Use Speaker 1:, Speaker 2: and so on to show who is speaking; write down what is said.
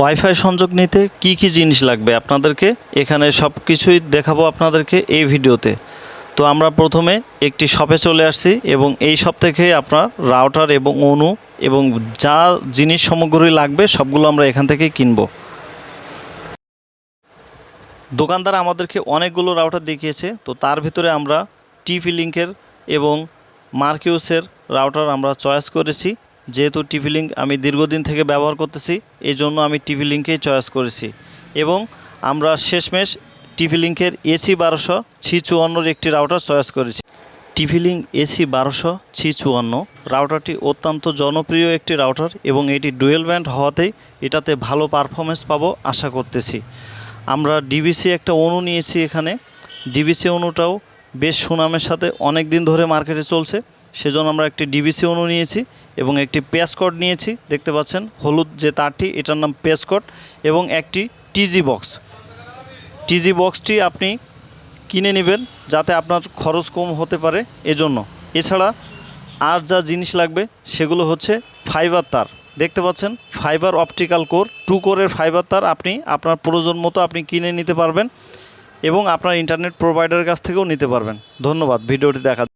Speaker 1: Wifi সংযোগ নিতে কি কি জিনিস লাগবে আপনাদেরকে? এখানে সব কিছুই দেখাবো আপনাদেরকে এই ভিডিওতে। তো আমরা প্রথমে একটি শপে চলে আসছি এবং এই শপ থেকে আপনার রাউটার এবং অনু এবং যা জিনিস সামগ্রী লাগবে সবগুলো আমরা এখান থেকেই কিনবো। দোকানদার আমাদেরকে অনেকগুলো রাউটার দেখিয়েছে। তো তার ভিতরে আমরা টিপি লিঙ্কের এবং মার্কিউসের রাউটার আমরা চয়েস করেছি। যেহেতু টিভি লিঙ্ক আমি দীর্ঘদিন থেকে ব্যবহার করতেছি এই জন্য আমি টিভি লিঙ্কেই চয়েস করেছি। এবং আমরা শেষমেশ টিভি লিঙ্কের এসি বারোশো ছি চুয়ান্নর একটি রাউটার চয়েস করেছি। টিভি লিঙ্ক এসি বারোশো ছি চুয়ান্ন রাউটারটি অত্যন্ত জনপ্রিয় একটি রাউটার এবং এটি ডুয়েল ব্যান্ড হওয়াতেই এটাতে ভালো পারফরমেন্স পাবো আশা করতেছি। আমরা ডিবিসি একটা অনু নিয়েছি এখানে। ডিবিসি অনুটাও বেশ সুনামের সাথে অনেক দিন ধরে মার্কেটে চলছে। সেজন্য আমরা একটি ডিবিসি অনু নিয়েছি এবং একটি পেসকট নিয়েছি, দেখতে পাচ্ছেন, হলুদ যে তারটি, এটার নাম পেসকট এবং একটি টিজি বক্স। টিজি বক্সটি আপনি কিনে নেবেন যাতে আপনার খরচ কম হতে পারে এজন্য। এছাড়া আর যা জিনিস লাগবে, সেগুলো হচ্ছে ফাইবার তার। দেখতে পাচ্ছেন, ফাইবার অপটিক্যাল কোর, টু কোরের ফাইবার তার আপনি আপনার প্রয়োজন মতো আপনি কিনে নিতে পারবেন এবং আপনার ইন্টারনেট প্রোভাইডারের কাছ থেকেও নিতে পারবেন। ধন্যবাদ, ভিডিওটি দেখা